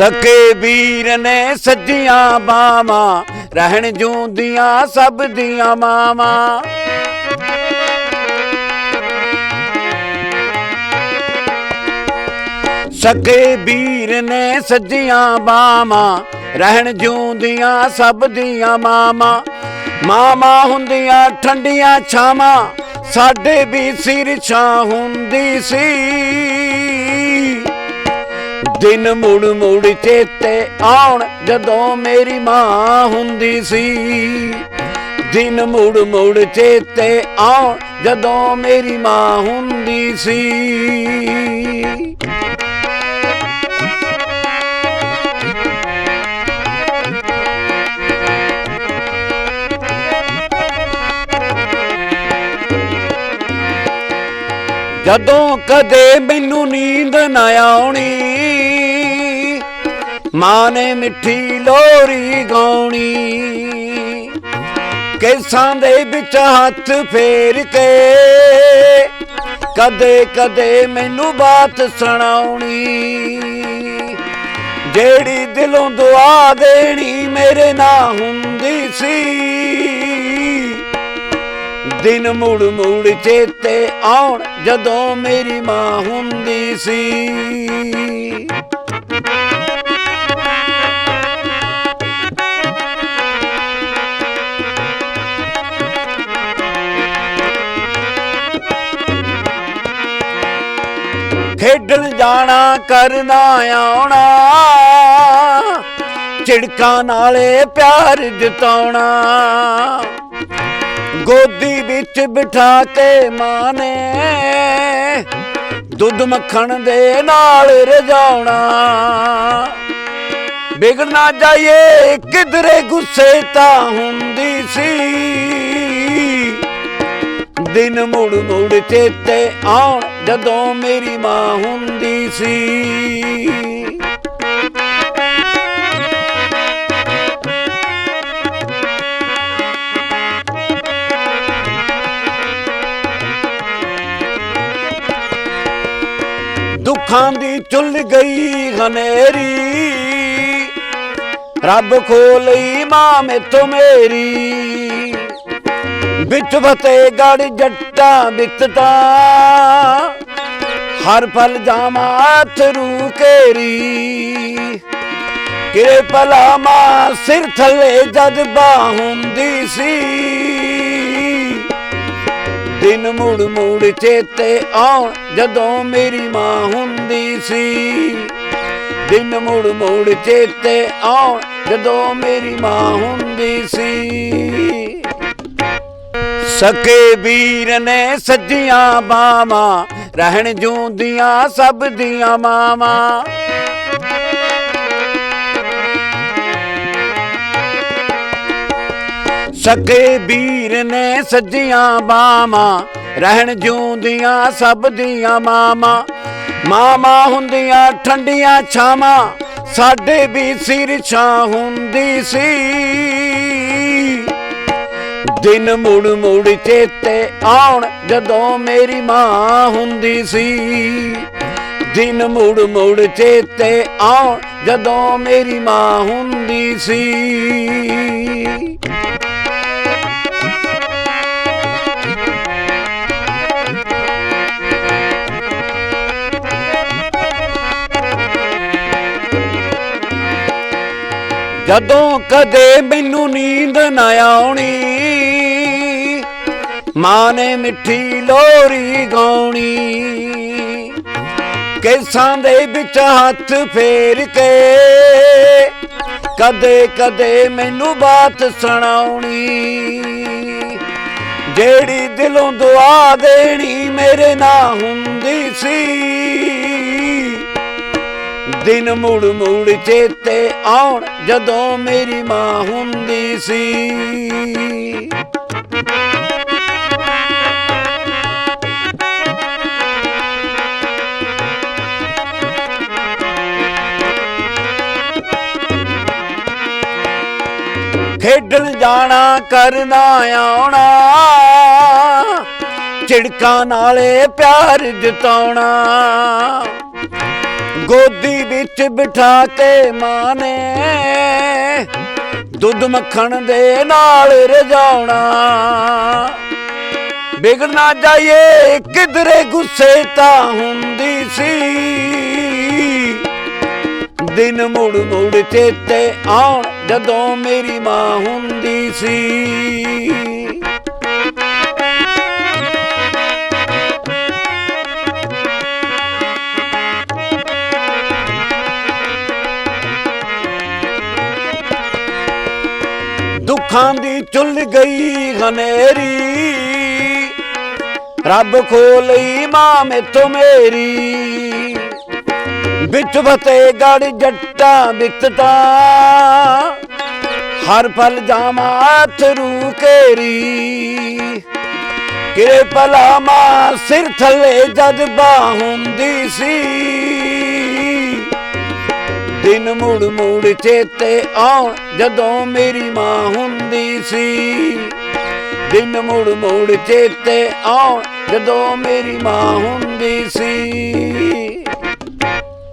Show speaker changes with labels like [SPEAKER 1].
[SPEAKER 1] ਸਕੇ ਵੀਰ ਨੇ ਸੱਜੀਆਂ ਬਾਵਾਂ, ਰਹਿਣ ਜੂੰਦੀਆਂ ਸਭ ਦੀਆਂ ਮਾਵਾਂ। ਸਕੇ ਵੀਰ ਨੇ ਸੱਜੀਆਂ ਬਾਵਾਂ, ਰਹਿਣ ਜੂੰਦੀਆਂ ਸਭ ਦੀਆਂ ਮਾਵਾਂ। ਮਾਮਾ ਹੁੰਦੀਆਂ ਠੰਡੀਆਂ ਛਾਵਾਂ, ਸਾਡੇ ਵੀ ਸਿਰ ਛਾਂ ਹੁੰਦੀ ਸੀ। ਦਿਨ ਮੁੜ ਮੁੜ ਚੇਤੇ ਆਉਣ, ਜਦੋਂ ਮੇਰੀ ਮਾਂ ਹੁੰਦੀ ਸੀ। ਦਿਨ ਮੁੜ ਮੁੜ ਚੇਤੇ ਆਉਣ, ਜਦੋਂ ਮੇਰੀ ਮਾਂ ਹੁੰਦੀ ਸੀ। ਜਦੋਂ ਕਦੇ ਮੈਨੂੰ ਨੀਂਦ ਨਾ ਆਉਣੀ ਮਾਂ ਨੇ ਮਿੱਠੀ ਲੋਰੀ ਗਾਉਣੀ। ਕੇਸਾਂ ਦੇ ਵਿੱਚ ਹੱਥ ਫੇਰ ਕੇ ਕਦੇ ਕਦੇ ਮੈਨੂੰ ਬਾਤ ਸੁਣਾਉਣੀ। ਜਿਹੜੀ ਦਿਲੋਂ ਦੁਆ ਦੇਣੀ ਮੇਰੇ ਨਾਲ ਹੁੰਦੀ ਸੀ। ਦਿਨ ਮੁੜ ਮੁੜ ਚੇਤੇ ਆਉਣ ਜਦੋਂ ਮੇਰੀ ਮਾਂ ਹੁੰਦੀ ਸੀ। ਖੇਡਣ ਜਾਣਾ, ਕਰਨਾ ਆਉਣਾ। ਝਿੜਕਾਂ ਨਾਲੇ ਪਿਆਰ ਜਤਾਉਣਾ। ਗੋਦੀ ਵਿੱਚ ਬਿਠਾ ਕੇ ਮਾਂ ਨੇ ਦੁੱਧ ਮੱਖਣ ਦੇ ਨਾਲ ਰਜਾਉਣਾ। ਵਿਗੜ ਨਾ ਜਾਈਏ, ਕਿਧਰੇ ਗੁੱਸੇ ਤਾਂ ਹੁੰਦੀ ਸੀ। ਦਿਨ ਮੁੜ ਮੁੜ ਚੇਤੇ ਆਉਣ ਜਦੋਂ ਮੇਰੀ ਮਾਂ ਹੁੰਦੀ ਸੀ। ਦੁੱਖਾਂ ਦੀ ਚੁੱਲ ਗਈ ਹਨੇਰੀ। ਰੱਬ ਖੋਲਈ ਮਾਂ ਮੇਥੋਂ ਮੇਰੀ। ਵਿੱਚ ਫਤੇ ਗੜ ਜੱਟਾਂ ਬਿਕਤਾ ਹਰ ਪਲ ਜਾਵਾਂ ਥਰੂ ਕੇਰੀ ਕਿਰੇ ਭਲਾ ਮਾਂ ਸਿਰ ਥੱਲੇ ਜਦ ਬਾਹ ਹੁੰਦੀ ਸੀ। ਦਿਨ ਮੁੜ ਮੁੜ ਚੇਤੇ ਆਉਣ ਜਦੋਂ ਮੇਰੀ ਮਾਂ ਹੁੰਦੀ ਸੀ। ਦਿਨ ਮੁੜ ਮੁੜ ਚੇਤੇ ਆਉਣ ਜਦੋਂ ਮੇਰੀ ਮਾਂ ਹੁੰਦੀ ਸੀ। ਸਕੇ ਵੀਰ ਨੇ ਸੱਜੀਆਂ ਬਾਵਾਂ ਰਹਿਣ ਜੂੰਦੀਆਂ ਸਭ ਦੀਆਂ ਮਾਵਾਂ। ਸਕੇ ਵੀਰ ਨੇ ਸੱਜੀਆਂ ਬਾਵਾਂ ਰਹਿਣ ਜੂੰਦੀਆਂ ਸਭ ਦੀਆਂ ਮਾਵਾਂ। ਮਾਵਾਂ ਹੁੰਦੀਆਂ ਠੰਡੀਆਂ ਛਾਵਾਂ, ਸਾਡੇ ਵੀ ਸਿਰ ਛਾਂ ਹੁੰਦੀ ਸੀ। ਦਿਨ ਮੁੜ ਮੁੜ ਚੇਤੇ ਆਉਣ, ਜਦੋਂ ਮੇਰੀ ਮਾਂ ਹੁੰਦੀ ਸੀ। ਦਿਨ ਮੁੜ ਮੁੜ ਚੇਤੇ ਆਉਣ, ਜਦੋਂ ਮੇਰੀ ਮਾਂ ਹੁੰਦੀ ਸੀ। ਜਦੋਂ ਕਦੇ ਮੈਨੂੰ ਨੀਂਦ ਨਾ ਆਉਣੀ ਮਾਂ ਨੇ ਮਿੱਠੀ ਲੋਰੀ ਗਾਉਣੀ। ਕੇਸਾਂ ਦੇ ਵਿੱਚ ਹੱਥ ਫੇਰ ਕੇ ਕਦੇ ਕਦੇ ਮੈਨੂੰ ਬਾਤ ਸੁਣਾਉਣੀ। ਜਿਹੜੀ ਦਿਲੋਂ ਦੁਆ ਦੇਣੀ ਮੇਰੇ ਨਾਲ ਹੁੰਦੀ ਸੀ। ਦਿਨ ਮੁੜ ਮੁੜ ਚੇਤੇ ਆਉਣ ਜਦੋਂ ਮੇਰੀ ਮਾਂ ਹੁੰਦੀ ਸੀ। ਖੇਡਣ ਜਾਣਾ, ਕਰਨਾ ਆਉਣਾ। ਝਿੜਕਾਂ ਨਾਲੇ ਪਿਆਰ ਜਤਾਉਣਾ। ਗੋਦੀ ਵਿੱਚ ਬਿਠਾ ਕੇ ਮਾਂ ਨੇ ਦੁੱਧ ਮੱਖਣ ਦੇ ਨਾਲ ਰਜਾਉਣਾ। ਵਿਗੜਨਾ ਜਾਈਏ, ਕਿਧਰੇ ਗੁੱਸੇ ਤਾਂ ਹੁੰਦੀ ਸੀ। ਦਿਨ ਮੁੜ ਮੁੜ ਚੇਤੇ ਆਉਣ ਜਦੋਂ ਮੇਰੀ ਮਾਂ ਹੁੰਦੀ ਸੀ। ਦੁੱਖਾਂ ਦੀ ਚੁੱਲ ਗਈ ਹਨੇਰੀ। ਰੱਬ ਖੋ ਲਈ ਮਾਂ ਮੇਤੋਂ ਮੇਰੀ। ਵਿੱਚ ਬਤੇ ਗੜ ਜੱਟਾਂ ਬਿਤਤਾ ਹਰ ਪਲ ਜਾਮਾ ਥਰੂ ਕੇਰੀ ਕਿਰੇ ਪਲਾ ਮਾਂ ਸਿਰ ਥੱਲੇ ਜਦ ਬਾਹ ਸੀ। ਦਿਨ ਮੁੜ ਮੁੜ ਚੇਤੇ ਆਉਣ ਜਦੋਂ ਮੇਰੀ ਮਾਂ ਹੁੰਦੀ ਸੀ। ਦਿਨ ਮੁੜ ਮੁੜ ਚੇਤੇ ਆਉਣ ਜਦੋਂ ਮੇਰੀ ਮਾਂ ਹੁੰਦੀ ਸੀ।